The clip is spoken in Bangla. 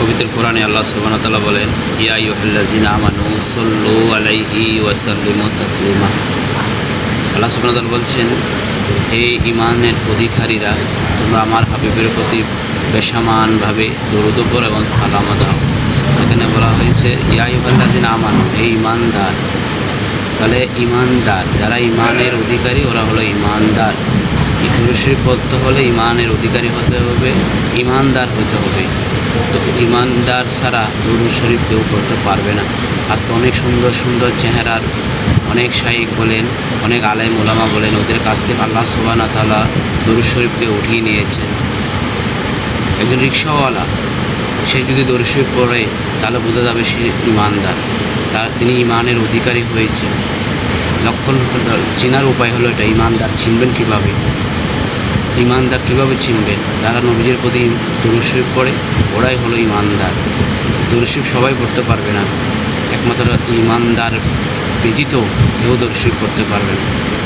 পবিত্র কোরআনে আল্লাহ সুবাহতাল্লাহ বলেন, ইয়া ইউহাল্লাজিন আমানু সল্লু আলাইহি ওয়াসাল্লিমু তাসলিমা। আল্লাহ সুবাহতাল্লাহ বলছেন, হে ইমানের অধিকারীরা, তোমরা আমার হাবিবের প্রতি বেসামানভাবে দরুদ উপর এবং সালামা দাও। এখানে বলা হয়েছে, ইয়া ইউহাল্লাজিন আমানু, হে ইমানদার তাহলে ইমানদার যারা ইমানের অধিকারী, ওরা হলো ইমানদার পুরুষের পড়তে হলে ইমানের অধিকারী হতে হবে ইমানদার হতে হবে। তো ইমানদার ছাড়া দরুদ শরীফ কেউ করতে পারবে না। আজকে অনেক সুন্দর সুন্দর চেহারার অনেক শাইক বলেন, অনেক আলেম ওলামা বলেন, ওদের কাছ থেকে আল্লাহ সুবানা তালা দরুদ শরীফকে উঠিয়ে নিয়েছেন। একজন রিক্সাওয়ালা সে যদি দরুদ শরীফ পড়ে, তাহলে বোঝা যাবে সে ইমানদার। তার, তিনি ইমানের অধিকারী হয়েছে লক্ষণ চেনার উপায় হলো এটা, ইমানদার চিনবেন কীভাবে? ইমানদার কীভাবে চিনবেন? তারা নবীজের প্রতি দরুশরীফ পড়ে, ওরাই হলো ইমানদার। দরুশরীফ সবাই পড়তে পারবে না। একমাত্র ইমানদার ব্যতীত কেউ দরুশরীফ করতে পারবে না।